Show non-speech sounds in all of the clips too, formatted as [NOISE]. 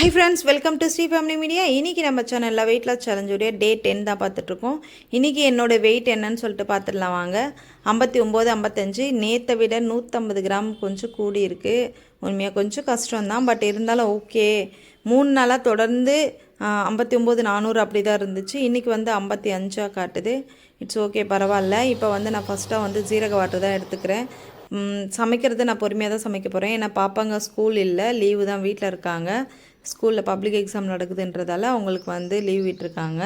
Hi friends welcome to Sri family media இன்றைக்கி நம்ம சேனலில் வெயிட் லாஸ் சேலஞ்சுடைய டே டென் தான் பார்த்துட்ருக்கோம் இன்றைக்கி என்னோட வெயிட் என்னன்னு சொல்லிட்டு பார்த்துடலாம் வாங்க. ஐம்பத்தி ஒம்பது ஐம்பத்தஞ்சு நேற்றை விட நூற்றம்பது கிராம் கொஞ்சம் கூடி இருக்குது உண்மையாக கொஞ்சம் கஷ்டம்தான் பட் இருந்தாலும் ஓகே மூணு நாளாக தொடர்ந்து ஐம்பத்தி ஒம்பது நானூறு அப்படி தான் இருந்துச்சு. இன்றைக்கி வந்து ஐம்பத்தி அஞ்சாக காட்டுது. இட்ஸ் ஓகே பரவாயில்ல. இப்போ வந்து நான் ஃபஸ்ட்டாக வந்து ஜீரக வாட்டர் தான் எடுத்துக்கிறேன். சமைக்கிறது நான் பொறுமையாக தான் சமைக்க போகிறேன் ஏன்னா பாப்பாங்க ஸ்கூல் இல்லை லீவு தான் வீட்டில் இருக்காங்க. ஸ்கூலில் பப்ளிக் எக்ஸாம் நடக்குதுன்றதால அவங்களுக்கு வந்து லீவ் விட்டுருக்காங்க.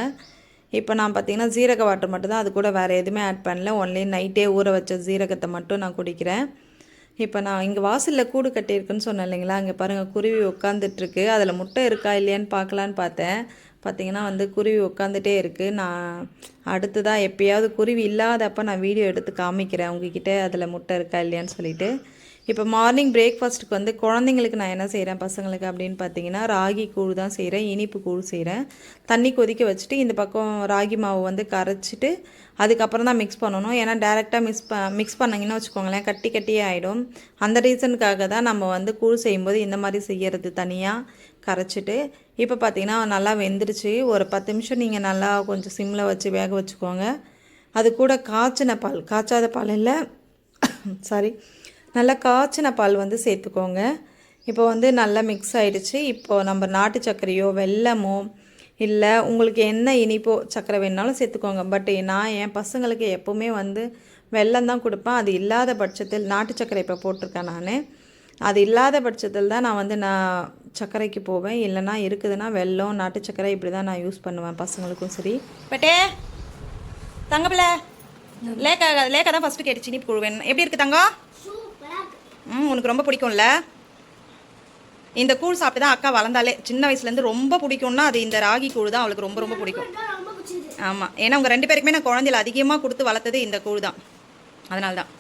இப்போ நான் பார்த்தீங்கன்னா ஜீரக வாட்டர் மட்டும்தான் அது கூட வேறு எதுவுமே ஆட் பண்ணல. ஒன்லி நைட்டே ஊற வச்ச ஜீரகத்தை மட்டும் நான் குடிக்கிறேன். இப்போ நான் இங்கே வாசலில் கூடு கட்டியிருக்குன்னு சொன்னேன் இல்லைங்களா? அங்கே பாருங்கள் குருவி உட்காந்துட்ருக்கு அதில் முட்டை இருக்கா இல்லையான்னு பார்க்கலான்னு பார்த்தேன். பார்த்தீங்கன்னா வந்து குருவி உட்காந்துட்டே இருக்குது நான் அடுத்ததாக எப்பயாவது குருவி இல்லாதப்போ நான் வீடியோ எடுத்து காமிக்கிறேன். உங்ககிட்ட அதில் முட்டை இருக்கா இல்லையான்னு சொல்லிட்டு. இப்போ மார்னிங் பிரேக்ஃபாஸ்ட்டுக்கு வந்து குழந்தைங்களுக்கு நான் என்ன செய்கிறேன் பசங்களுக்கு அப்படின்னு பார்த்தீங்கன்னா ராகி கூழ் தான் செய்கிறேன் இனிப்பு கூழ் செய்கிறேன் தண்ணி கொதிக்க வச்சுட்டு இந்த பக்கம் ராகி மாவு வந்து கரைச்சிட்டு அதுக்கப்புறம் தான் மிக்ஸ் பண்ணணும். ஏன்னா டேரெக்டாக மிக்ஸ் ப மிக்ஸ் பண்ணிங்கன்னா வச்சுக்கோங்களேன் கட்டி கட்டியே ஆகிடும் அந்த ரீசனுக்காக தான் நம்ம வந்து கூழ் செய்யும்போது இந்த மாதிரி செய்யறது தனியாக கரைச்சிட்டு இப்போ பார்த்தீங்கன்னா நல்லா வெந்துருச்சு. ஒரு பத்து நிமிஷம் நீங்கள் நல்லா கொஞ்சம் சிம்மில் வச்சு வேக வச்சுக்கோங்க. அது கூட காய்ச்சின பால் காய்ச்சாத பால் இல்லை சாரி நல்லா காய்ச்சின பால் வந்து சேர்த்துக்கோங்க. இப்போ வந்து நல்லா மிக்ஸ் ஆயிடுச்சு. இப்போ நம்ம நாட்டு சர்க்கரையோ வெல்லமோ இல்லை உங்களுக்கு என்ன இனிப்போ சர்க்கரை வேணாலும் சேர்த்துக்கோங்க. பட் நான் என் பசங்களுக்கு எப்போவுமே வந்து வெல்லம் தான் கொடுப்பேன். அது இல்லாத பட்சத்தில் நாட்டு சர்க்கரை இப்போ போட்டிருக்கேன் நான். அது இல்லாத பட்சத்தில் தான் நான் வந்து நான் சர்க்கரைக்கு போவேன். இல்லைன்னா இருக்குதுன்னா வெல்லம் நாட்டு சர்க்கரை இப்படி தான் நான் யூஸ் பண்ணுவேன் பசங்களுக்கும் சரி. பட்டே தங்கப்பில்ல லேக்கா லேக்கா தான் ஃபஸ்ட்டு கேட்டுச்சு இனிப்பு குழுவேன். எப்படி இருக்குது தங்கம்? ம் உனக்கு ரொம்ப பிடிக்கும்ல? இந்த கூழ் சாப்பிட்டு தான் அக்கா வளர்ந்தாலே. சின்ன வயசுலேருந்து ரொம்ப பிடிக்கும்னா அது இந்த ராகி கூழ் தான் அவளுக்கு ரொம்ப ரொம்ப பிடிக்கும். ஆமாம் ஏன்னா உங்கள் ரெண்டு பேருக்குமே நான் குழந்தையில அதிகமாக கொடுத்து வளர்த்தது இந்த கூழ் தான். அதனால தான்.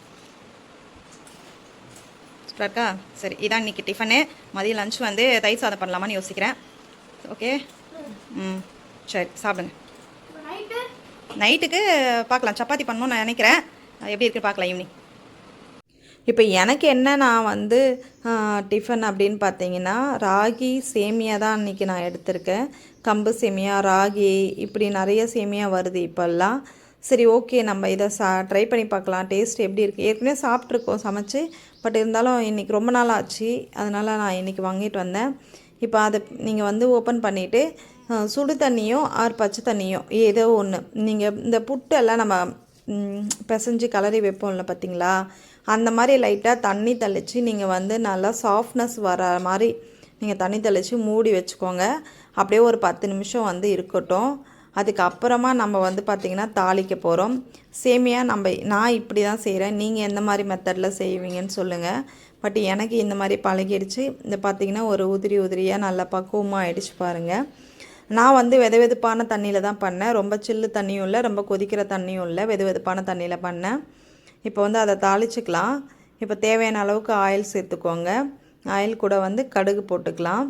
இருக்கா சரி இதான் இன்னைக்கு டிஃபனு மதியம் லஞ்ச் வந்து தயிர் சாதம் பண்ணலாமான்னு யோசிக்கிறேன். ஓகே ம் சரி சாப்பிடுங்க. நைட்டுக்கு பார்க்கலாம். சப்பாத்தி பண்ணணும்னு நான் நினைக்கிறேன். எப்படி இருக்குன்னு பார்க்கலாம் ஈவினிங் இப்போ எனக்கு என்ன நான் வந்து டிஃபன் அப்படின்னு பார்த்தீங்கன்னா ராகி சேமியா தான் அன்றைக்கி நான் எடுத்திருக்கேன். கம்பு சேமியா ராகி இப்படி நிறைய சேமியா வருது இப்போல்லாம். சரி ஓகே நம்ம இதை சா ட்ரை பண்ணி பார்க்கலாம். டேஸ்ட் எப்படி இருக்குது ஏற்கனவே சாப்பிட்ருக்கோம் சமைச்சு பட் இருந்தாலும் இன்றைக்கி ரொம்ப நாள் ஆச்சு. அதனால் நான் இன்றைக்கி வாங்கிட்டு வந்தேன். இப்போ அதை நீங்கள் வந்து ஓப்பன் பண்ணிவிட்டு சுடு தண்ணியோ ஆர் பச்சை தண்ணியோ ஏதோ ஒன்று நீங்கள் இந்த புட்டெல்லாம் நம்ம பிசைஞ்சு கலரி வைப்போம்ல பார்த்தீங்களா? அந்த மாதிரி லைட்டாக தண்ணி தெளித்து நீங்கள் வந்து நல்லா சாஃப்ட்னஸ் வர மாதிரி நீங்கள் தண்ணி தெளித்து மூடி வச்சுக்கோங்க. அப்படியே ஒரு பத்து நிமிஷம் வந்து இருக்கட்டும். அதுக்கப்புறமா நம்ம வந்து பார்த்திங்கன்னா தாளிக்க போகிறோம் சேமியா நம்ம நான் இப்படி தான் செய்கிறேன் நீங்கள் எந்த மாதிரி மெத்தடில் செய்வீங்கன்னு சொல்லுங்கள் பட் எனக்கு இந்த மாதிரி பழகிடுச்சு. இந்த பார்த்திங்கன்னா ஒரு உதிரி உதிரியாக நல்லா பக்குவமாக ஆகிடுச்சு பாருங்கள் நான் வந்து வெது வெதுப்பான தண்ணியில் தான் பண்ணேன். ரொம்ப சில்லு தண்ணியும் இல்லை ரொம்ப கொதிக்கிற தண்ணியும் இல்லை வெது வெதுப்பான தண்ணியில் பண்ணேன். இப்போ வந்து அதை தாளிச்சுக்கலாம். இப்போ தேவையான அளவுக்கு ஆயில் சேர்த்துக்கோங்க. ஆயில் கூட வந்து கடுகு போட்டுக்கலாம்.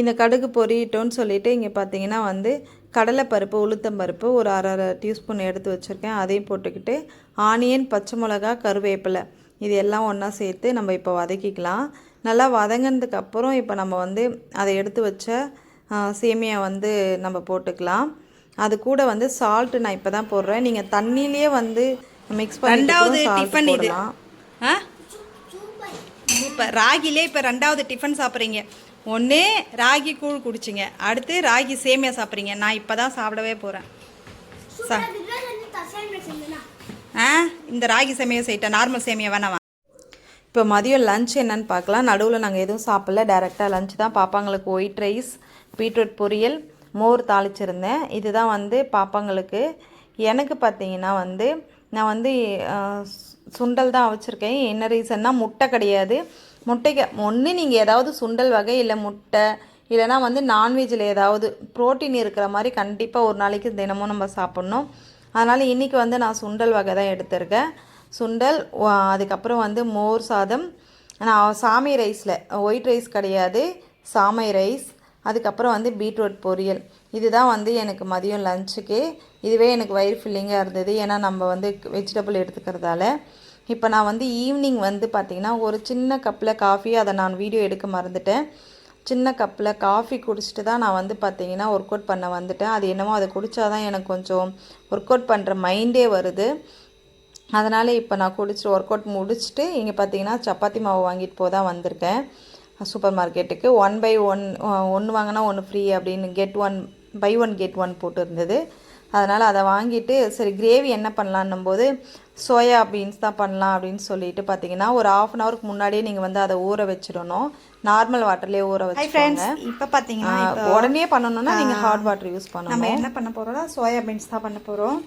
இந்த கடுகு பொரியட்டோன்னு சொல்லிட்டு இங்கே பார்த்தீங்கன்னா வந்து கடலைப்பருப்பு உளுத்தம்பருப்பு ஒரு அரை அரை டீஸ்பூன் எடுத்து வச்சுருக்கேன். அதையும் போட்டுக்கிட்டு ஆனியன் பச்சை மிளகா கருவேப்பிலை இது எல்லாம் ஒன்றா சேர்த்து நம்ம இப்போ வதக்கிக்கலாம். நல்லா வதங்கினதுக்கப்புறம் இப்போ நம்ம வந்து அதை எடுத்து வச்ச சேமியா வந்து நம்ம போட்டுக்கலாம். அது கூட வந்து சால்ட்டு நான் இப்போ தான் போடுறேன். நீங்கள் தண்ணியிலேயே வந்து மிக்ஸ் ரெண்டாவது டிஃபன் இது. ஆ? சூப்பர் ராகிலே இப்போ ரெண்டாவது டிஃபன் சாப்பிட்றீங்க. ஒன்று ராகி கூழ் குடிச்சிங்க. அடுத்து ராகி சேமியா சாப்பிட்றீங்க. நான் இப்போ தான் சாப்பிடவே போகிறேன் சா ஆ? இந்த ராகி சேமியா செய்யிட்டேன். நார்மல் சேமியா வேணாவா இப்போ மதியம் லஞ்ச் என்னன்னு பார்க்கலாம். நடுவில் நாங்கள் எதுவும் சாப்பிடல. டேரெக்டாக லஞ்ச் தான் பாப்பாங்களுக்கு ஒயிட் ரைஸ் பீட்ரூட் பொரியல் மோர் தாளிச்சிருந்தேன். இதுதான் வந்து பாப்பாங்களுக்கு. எனக்கு பார்த்தீங்கன்னா வந்து நான் வந்து சு- சுண்டல் தான் வச்சுருக்கேன் என்ன ரீசன்னா முட்டை கிடையாது. முட்டைக்கு ஒன்று நீங்கள் ஏதாவது சுண்டல் வகை இல்லை முட்டை இல்லைனா வந்து நான்வெஜ்ஜில் ஏதாவது புரோட்டீன் இருக்கிற மாதிரி கண்டிப்பாக ஒரு நாளைக்கு தினமும் நம்ம சாப்பிட்ணும். அதனால் இன்றைக்கி வந்து நான் சுண்டல் வகை தான் எடுத்திருக்கேன். சுண்டல் அதுக்கப்புறம் வந்து மோர் சாதம். நான் சாமி ரைஸில் ஒயிட் ரைஸ் கிடையாது. சாமை ரைஸ். அதுக்கப்புறம் வந்து பீட்ரூட் பொரியல். இதுதான் வந்து எனக்கு மதியம் லஞ்சுக்கு இதுவே எனக்கு வயிறு ஃபில்லிங்காக இருந்தது. ஏன்னா நம்ம வந்து வெஜிடபிள் எடுத்துக்கிறதால. இப்போ நான் வந்து ஈவினிங் வந்து பார்த்திங்கன்னா ஒரு சின்ன கப்பில் காஃபி அதை நான் வீடியோ எடுக்க மறந்துட்டேன். சின்ன கப்பில் காஃபி குடிச்சிட்டு தான் நான் வந்து பார்த்திங்கன்னா ஒர்க் அவுட் பண்ண வந்துட்டேன். அது என்னமோ அதை குடித்தா தான் எனக்கு கொஞ்சம் ஒர்க் அவுட் பண்ணுற மைண்டே வருது. அதனால் இப்போ நான் குடிச்சிட்டு ஒர்க் அவுட் முடிச்சுட்டு இங்கே பார்த்தீங்கன்னா சப்பாத்தி மாவு வாங்கிட்டு போக தான் வந்திருக்கேன். சூப்பர் மார்க்கெட்டுக்கு ஒன் பை ஒன் ஒன்று வாங்கினா ஒன்று ஃப்ரீ அப்படின்னு get one buy one get one போட்டு இருந்தது அதனால் அதை வாங்கிட்டு சரி கிரேவி என்ன பண்ணலான்னும் போது சோயா பீன்ஸ் தான் பண்ணலாம் அப்படின்னு சொல்லிட்டு பார்த்தீங்கன்னா ஒரு ஆஃப் அன் ஹவருக்கு முன்னாடியே நீங்கள் வந்து அதை ஊற வச்சிடணும். நார்மல் வாட்டர்லேயே ஊற வச்சுக்கோங்க. இப்போ பார்த்தீங்கன்னா உடனே பண்ணணும்னா நீங்கள் ஹாட் வாட்டர் யூஸ் நம்ம பண்ணணும். என்ன பண்ண போகிறோம்னா சோயா பீன்ஸ் தான் பண்ண போகிறோம்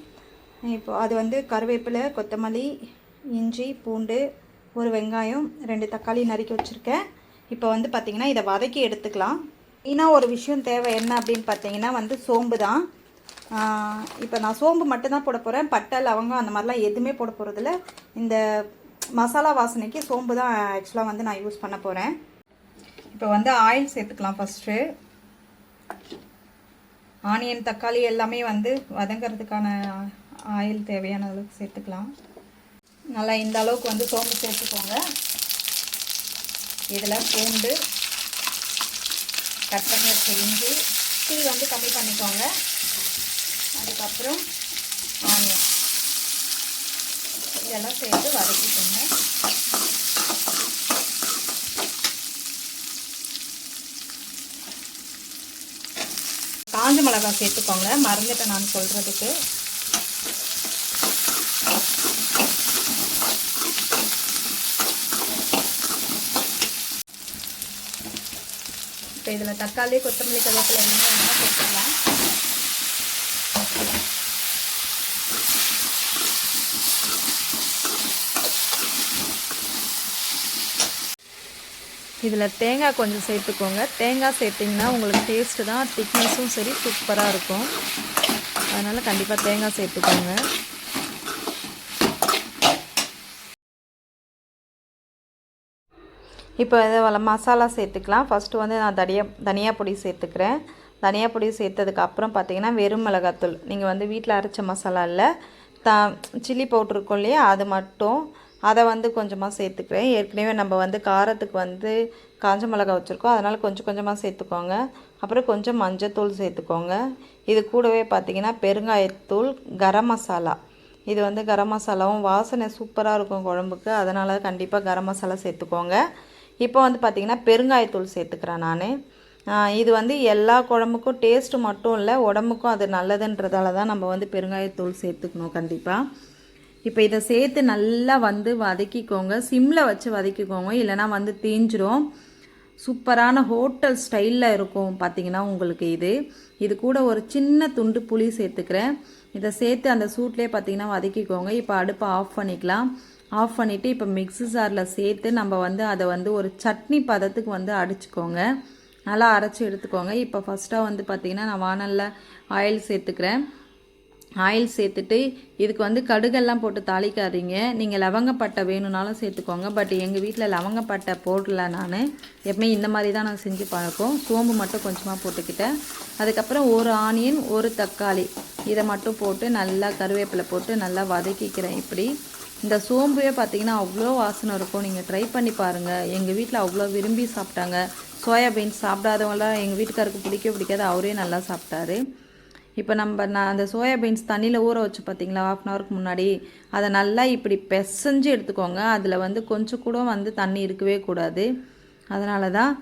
இப்போ அது வந்து கருவேப்பிலை கொத்தமல்லி இஞ்சி பூண்டு ஒரு வெங்காயம் ரெண்டு தக்காளி நறுக்கி வச்சுருக்கேன். இப்போ வந்து பார்த்திங்கன்னா இதை வதக்கி எடுத்துக்கலாம். இன்னும் ஒரு விஷயம் தேவை. என்ன அப்படின்னு பார்த்தீங்கன்னா வந்து சோம்பு தான் இப்போ நான் சோம்பு மட்டும்தான் போட போகிறேன் பட்டை லவங்கம் அந்த மாதிரிலாம் எதுவுமே போட போகிறதில்ல இந்த மசாலா வாசனைக்கு சோம்பு தான் ஆக்சுவலாக வந்து நான் யூஸ் பண்ண போகிறேன் இப்போ வந்து ஆயில் சேர்த்துக்கலாம் ஃபஸ்ட்டு ஆனியன் தக்காளி எல்லாமே வந்து வதங்கிறதுக்கான ஆயில் தேவையான அளவுக்கு சேர்த்துக்கலாம். நல்லா இந்த அளவுக்கு வந்து சோம்பு சேர்த்துக்கோங்க. இதில் பூண்டு கட் பண்ணி வச்ச இஞ்சி டீ வந்து கம்மி பண்ணிக்கோங்க. அதுக்கப்புறம் ஆனியன். இதெல்லாம் சேர்த்து வதக்கிக்கோங்க. காஞ்ச மிளகாய் சேர்த்துக்கோங்க. மறந்துட்டேன் நான் சொல்கிறதுக்கு இப்போ இதில் தக்காளி கொத்தமல்லி கருவேப்பிலை எல்லாமே ஒன்றா சேர்த்துக்கலாம்? இதில் தேங்காய் கொஞ்சம் சேர்த்துக்கோங்க. தேங்காய் சேர்த்திங்கன்னா உங்களுக்கு டேஸ்ட்டு தான் திக்னஸும் சரி சூப்பராக இருக்கும். அதனால் கண்டிப்பாக தேங்காய் சேர்த்துக்கோங்க. இப்போ இதை மசாலா சேர்த்துக்கலாம். ஃபஸ்ட்டு வந்து நான் தனியா தனியா பொடி சேர்த்துக்கிறேன். தனியா பொடி சேர்த்ததுக்கு அப்புறம் பார்த்தீங்கன்னா வெறும் மிளகாத்தூள். நீங்கள் வந்து வீட்டில் அரைச்ச மசாலா இல்லை த சில்லி பவுட்ரு இருக்கும் இல்லையா அது மட்டும். அதை வந்து கொஞ்சமாக சேர்த்துக்கிறேன். ஏற்கனவே நம்ம வந்து காரத்துக்கு வந்து காஞ்ச மிளகா வச்சுருக்கோம். அதனால் கொஞ்சம் கொஞ்சமாக சேர்த்துக்கோங்க. அப்புறம் கொஞ்சம் மஞ்சத்தூள் சேர்த்துக்கோங்க. இது கூடவே பார்த்தீங்கன்னா பெருங்காயத்தூள் கரம் மசாலா. இது வந்து கரம் மசாலாவும் வாசனை சூப்பராக இருக்கும் குழம்புக்கு. அதனால் கண்டிப்பாக கரம் மசாலா சேர்த்துக்கோங்க. இப்போ வந்து பார்த்திங்கன்னா பெருங்காயத்தூள் சேர்த்துக்கிறேன் நான். இது வந்து எல்லா குழம்புக்கும் டேஸ்ட்டு மட்டும் இல்லை உடம்புக்கும் அது நல்லதுன்றதால தான் நம்ம வந்து பெருங்காயத்தூள் சேர்த்துக்கணும் கண்டிப்பாக இப்போ இதை சேர்த்து நல்லா வந்து வதக்கிக்கோங்க. சிம்மில் வச்சு வதக்கிக்கோங்க இல்லைனா வந்து தீஞ்சிரும். சூப்பரான ஹோட்டல் ஸ்டைலில் இருக்கும் பார்த்தீங்கன்னா உங்களுக்கு இது. இது கூட ஒரு சின்ன துண்டு புளி சேர்த்துக்கிறேன். இதை சேர்த்து அந்த சூட்லேயே பார்த்தீங்கன்னா வதக்கிக்கோங்க. இப்போ அடுப்பை ஆஃப் பண்ணிக்கலாம். ஆஃப் பண்ணிவிட்டு இப்போ மிக்ஸி ஜாரில் சேர்த்து நம்ம வந்து அதை வந்து ஒரு சட்னி பதத்துக்கு வந்து அடிச்சுக்கோங்க. நல்லா அரைச்சி எடுத்துக்கோங்க. இப்போ ஃபஸ்ட்டாக வந்து பார்த்திங்கன்னா நான் வானலில் ஆயில் சேர்த்துக்கிறேன். ஆயில் சேர்த்துட்டு இதுக்கு வந்து கடுகெல்லாம் போட்டு தாளிக்காதீங்க. நீங்கள் லவங்கப்பட்டை வேணும்னாலும் சேர்த்துக்கோங்க. பட் எங்கள் வீட்டில் லவங்கப்பட்டை போடல நான். எப்பவுமே இந்த மாதிரி தான் நான் செஞ்சு பழக்கம். சோம்பு மட்டும் கொஞ்சமாக போட்டுக்கிட்டேன். அதுக்கப்புறம் ஒரு ஆனியன் ஒரு தக்காளி. இதை மட்டும் போட்டு நல்லா கருவேப்பிலை போட்டு நல்லா வதக்கிக்கிறேன் இப்படி. இந்த சோம்புவே பார்த்தீங்கன்னா அவ்வளோ வாசனை இருக்கும். நீங்கள் ட்ரை பண்ணி பாருங்கள் எங்கள் வீட்டில் அவ்வளோ விரும்பி சாப்பிட்டாங்க. சோயாபீன்ஸ் சாப்பிடாதவங்களாம் எங்கள் வீட்டுக்காருக்கு பிடிக்க பிடிக்காது. அவரே நல்லா சாப்பிட்டாரு. இப்போ நம்ம நான் அந்த சோயாபீன்ஸ் தண்ணியில் ஊற வச்சு பார்த்தீங்களா ஆஃப் அன் ஹவருக்கு முன்னாடி. அதை நல்லா இப்படி பிசைஞ்சு எடுத்துக்கோங்க. அதில் வந்து கொஞ்சம் கூட வந்து தண்ணி இருக்கவே கூடாது. அதனால தான்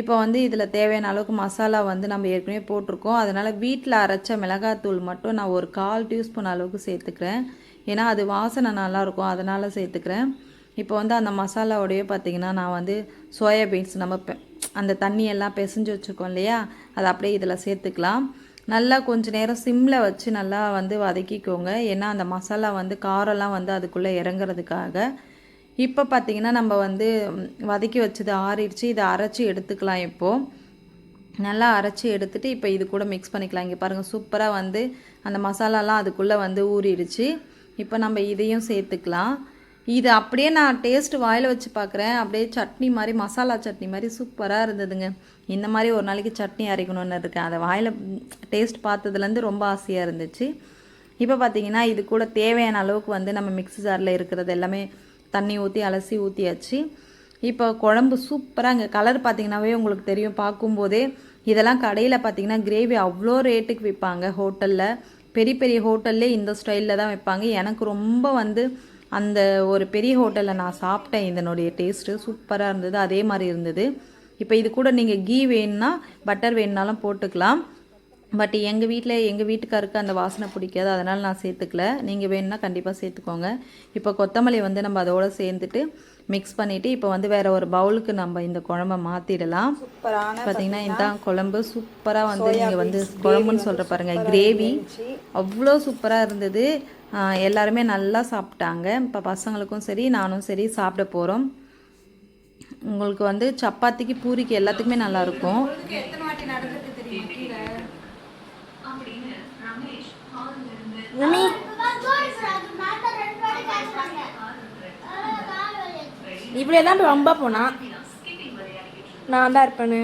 இப்போ வந்து இதில் தேவையான அளவுக்கு மசாலா வந்து நம்ம ஏற்கனவே போட்டிருக்கோம். அதனால் வீட்டில் அரைச்ச மிளகாத்தூள் மட்டும் நான் ஒரு கால் டீஸ்பூன் அளவுக்கு சேர்த்துக்கிறேன். ஏன்னா அது வாசனை நல்லாயிருக்கும் அதனால் சேர்த்துக்கிறேன். இப்போ வந்து அந்த மசாலாவோடையே பார்த்திங்கன்னா நான் வந்து சோயாபீன்ஸ் நம்ம பெ- அந்த தண்ணியெல்லாம் பிசைஞ்சு வச்சுருக்கோம் இல்லையா? அதை அப்படியே இதில் சேர்த்துக்கலாம். நல்லா கொஞ்சம் நேரம் சிம்மில் வச்சு நல்லா வந்து வதக்கிக்கோங்க. ஏன்னா அந்த மசாலா வந்து காரம்லாம் வந்து அதுக்குள்ளே இறங்குறதுக்காக. இப்போ பார்த்தீங்கன்னா நம்ம வந்து வதக்கி வச்சது ஆறிடுச்சு. இதை அரைச்சி எடுத்துக்கலாம் இப்போது நல்லா அரைச்சி எடுத்துகிட்டு இப்போ இது கூட மிக்ஸ் பண்ணிக்கலாம். இங்கே பாருங்கள் சூப்பராக வந்து அந்த மசாலாலாம் அதுக்குள்ளே வந்து ஊறிடுச்சு. இப்போ நம்ம இதையும் சேர்த்துக்கலாம். இது அப்படியே நான் டேஸ்ட் வாயில் வச்சு பார்க்குறேன் அப்படியே சட்னி மாதிரி மசாலா சட்னி மாதிரி சூப்பராக இருந்ததுங்க. இந்த மாதிரி ஒரு நாளைக்கு சட்னி அரைக்கணும்னு இருக்கேன். அதை வாயில் டேஸ்ட் பார்த்ததுலேருந்து ரொம்ப ஆசையாக இருந்துச்சு. இப்போ பார்த்தீங்கன்னா இது கூட தேவையான அளவுக்கு வந்து நம்ம மிக்ஸி ஜாரில் இருக்கிறது எல்லாமே தண்ணி ஊற்றி அலசி ஊற்றியாச்சு இப்போ குழம்பு சூப்பராக இங்கே கலர் பார்த்தீங்கன்னாவே உங்களுக்கு தெரியும். பார்க்கும்போதே இதெல்லாம் கடையில் பார்த்தீங்கன்னா கிரேவி அவ்வளோ ரேட்டுக்கு விற்பாங்க ஹோட்டலில் பெரிய பெரிய ஹோட்டல்லே இந்த ஸ்டைலில் தான் வைப்பாங்க. எனக்கு ரொம்ப வந்து அந்த ஒரு பெரிய ஹோட்டலில் நான் சாப்பிட்டேன் இதனுடைய டேஸ்ட்டு. சூப்பராக இருந்தது. அதே மாதிரி இருந்தது. இப்போ இது கூட நீங்கள் கீ வேணும்னா பட்டர் வேணுனாலும் போட்டுக்கலாம். பட் எங்கள் வீட்டில் எங்கள் வீட்டுக்காருக்கு அந்த வாசனை பிடிக்காது. அதனால் நான் சேர்த்துக்கல. நீங்கள் வேணும்னா கண்டிப்பாக சேர்த்துக்கோங்க. இப்போ கொத்தமல்லி வந்து நம்ம அதோட சேர்ந்துட்டு மிக்ஸ் பண்ணிவிட்டு இப்போ வந்து வேறு ஒரு பவுலுக்கு நம்ம இந்த குழம்ப மாற்றிடலாம் சூப்பரான பார்த்தீங்கன்னா இதான் குழம்பு. சூப்பராக வந்து நீங்கள் வந்து குழம்புன்னு சொல்கிற பாருங்க. கிரேவி அவ்வளோ சூப்பராக இருந்தது. எல்லாருமே நல்லா சாப்பிட்டாங்க. இப்போ பசங்களுக்கும் சரி நானும் சரி சாப்பிட போகிறோம் உங்களுக்கு வந்து சப்பாத்திக்கு பூரிக்கு எல்லாத்துக்குமே நல்லா இருக்கும் எத்தனை வாட்டி நடந்துட்டு தெரியுமா கீழே இப்படியே தான் ரொம்ப போனா. நான் தான் இருப்பேன்னு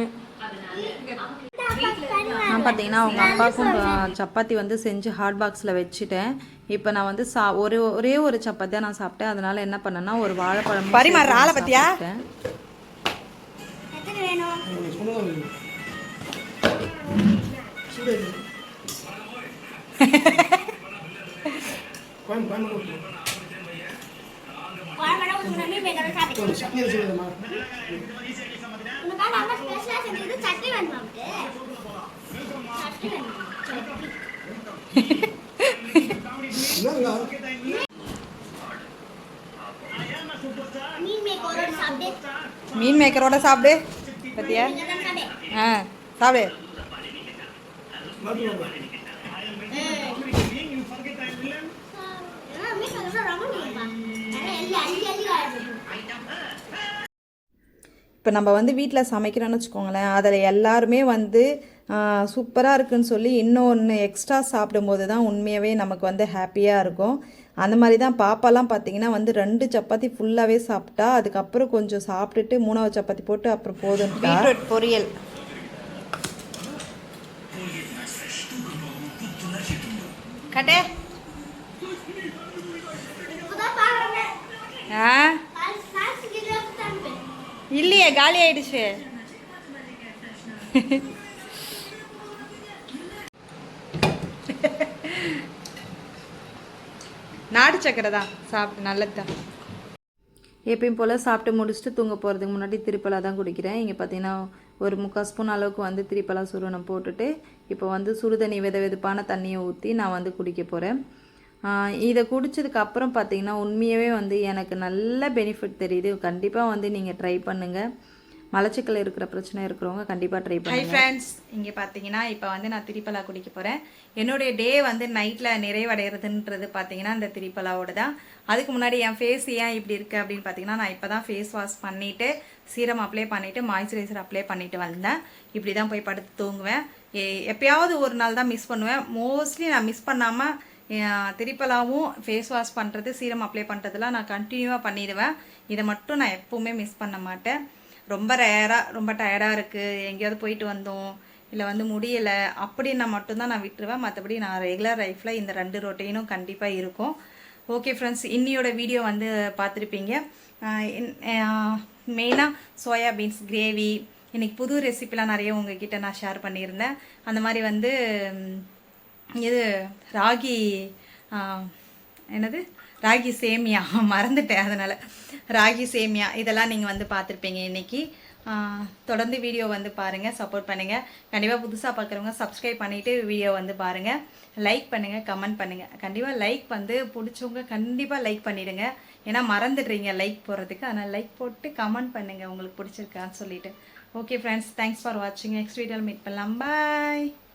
நான் பார்த்தீங்கன்னா அவங்க அப்பாவுக்கும் சப்பாத்தி வந்து செஞ்சு ஹாட் பாக்ஸில் வச்சுட்டேன். இப்போ நான் வந்து சா ஒரு ஒரே ஒரு சப்பாத்தி தான் நான் சாப்பிட்டேன். அதனால என்ன பண்ணேன்னா ஒரு வாழைப்பழம் பரிமாறுற ஆளை பத்தியா? வேணுமா? மீன் மேக்கரோட சாப்பிடு பத்தியா ஆ சாப்பிடு மீன் மேக்கரோட ரொம்ப பிடிக்குமா எல்லி அள்ளி அள்ளி காய்ச்சி இப்போ நம்ம வந்து வீட்டில் சமைக்கிறோன்னு வச்சுக்கோங்களேன் அதில் எல்லாருமே வந்து சூப்பராக இருக்குன்னு சொல்லி இன்னொன்று எக்ஸ்ட்ரா சாப்பிடும்போது தான் உண்மையாகவே நமக்கு வந்து ஹாப்பியாக இருக்கும். அந்த மாதிரி தான் பாப்பாலாம் பார்த்தீங்கன்னா வந்து ரெண்டு சப்பாத்தி ஃபுல்லாகவே சாப்பிட்டா அதுக்கப்புறம் கொஞ்சம் சாப்பிட்டுட்டு மூணாவது சப்பாத்தி போட்டு அப்புறம் பீட்ரூட் பொரியல். கட்டே. ஆ? இல்லையே காலி ஆயிடுச்சு. நாடு சக்கரை தான் சாப்பிட்டு நல்லது தான். எப்பயும் போல் சாப்பிட்டு முடிச்சுட்டு தூங்க போகிறதுக்கு முன்னாடி திருப்பலா தான் குடிக்கிறேன். இங்கே பார்த்தீங்கன்னா ஒரு முக்கால் ஸ்பூன் அளவுக்கு வந்து திருப்பலா சுருணம் போட்டுட்டு இப்போ வந்து சுடுதண்ணி வெத வெதுப்பான தண்ணியை ஊற்றி நான் வந்து குடிக்க போகிறேன் இதை குடிச்சதுக்கு அப்புறம் பார்த்தீங்கன்னா உண்மையாகவே வந்து எனக்கு நல்ல பெனிஃபிட் தெரியுது. கண்டிப்பாக வந்து நீங்கள் ட்ரை பண்ணுங்கள் மலச்சிக்கல் இருக்கிற பிரச்சனை இருக்கிறவங்க கண்டிப்பாக ட்ரை ஹை பண்ணுங்கள் ஃப்ரெண்ட்ஸ் இங்கே பார்த்தீங்கன்னா இப்போ வந்து நான் திரிப்பலா குடிக்க போகிறேன் என்னுடைய டே வந்து நைட்டில் நிறைவடைகிறதுன்றது பார்த்தீங்கன்னா இந்த திரிப்பலாவோட தான். அதுக்கு முன்னாடி என் ஃபேஸ் ஏன் இப்படி இருக்குது அப்படின்னு பார்த்தீங்கன்னா நான் இப்போ தான் ஃபேஸ் வாஷ் பண்ணிவிட்டு சீரம் அப்ளை பண்ணிவிட்டு மாய்ஸ்சரைசர் அப்ளை பண்ணிவிட்டு வந்தேன். இப்படி தான் போய் படுத்து தூங்குவேன். எப்பயாவது ஒரு நாள் தான் மிஸ் பண்ணுவேன். மோஸ்ட்லி நான் மிஸ் பண்ணாமல் திரிப்பலாவும் ஃபேஸ் வாஷ் பண்ணுறது சீரம் அப்ளை பண்ணுறதுலாம் நான் கண்டினியூவாக பண்ணிடுவேன். இதை மட்டும் நான் எப்போவுமே மிஸ் பண்ண மாட்டேன். ரொம்ப ரேராக ரொம்ப டயர்டாக இருக்குது எங்கேயாவது போயிட்டு வந்தோம் இல்லை வந்து முடியலை அப்படின்னா மட்டும்தான் நான் விட்டுருவேன். மற்றபடி நான் ரெகுலர் லைஃப்பில் இந்த ரெண்டு ரொட்டீனும் கண்டிப்பாக இருக்கும். ஓகே ஃப்ரெண்ட்ஸ் இன்னியோட வீடியோ வந்து பார்த்துருப்பீங்க. மெயினாக சோயா பீன்ஸ் கிரேவி இன்றைக்கி புது ரெசிப்பிலாம் நிறைய உங்ககிட்ட நான் ஷேர் பண்ணியிருந்தேன். அந்த மாதிரி வந்து இது ராகி என்னது? ராகி சேமியா. [LAUGHS] மறந்துட்டேன் அதனால். ராகி சேமியா. இதெல்லாம் நீங்கள் வந்து பார்த்துருப்பீங்க இன்னைக்கு. தொடர்ந்து வீடியோ வந்து பாருங்கள் சப்போர்ட் பண்ணுங்கள் கண்டிப்பாக புதுசாக பார்க்குறவங்க சப்ஸ்கிரைப் பண்ணிவிட்டு வீடியோ வந்து பாருங்கள் லைக் பண்ணுங்கள் கமெண்ட் பண்ணுங்கள் கண்டிப்பாக லைக் வந்து பிடிச்சவங்க கண்டிப்பாக லைக் பண்ணிவிடுங்க ஏன்னா மறந்துடுறீங்க லைக் போடுறதுக்கு. அதனால் லைக் போட்டு கமெண்ட் பண்ணுங்கள் உங்களுக்கு பிடிச்சிருக்கான்னு சொல்லிவிட்டு ஓகே ஃப்ரெண்ட்ஸ் தேங்க்ஸ் ஃபார் வாட்சிங் நெக்ஸ்ட் வீடியோவில் மீட் பண்ணலாம். பாய்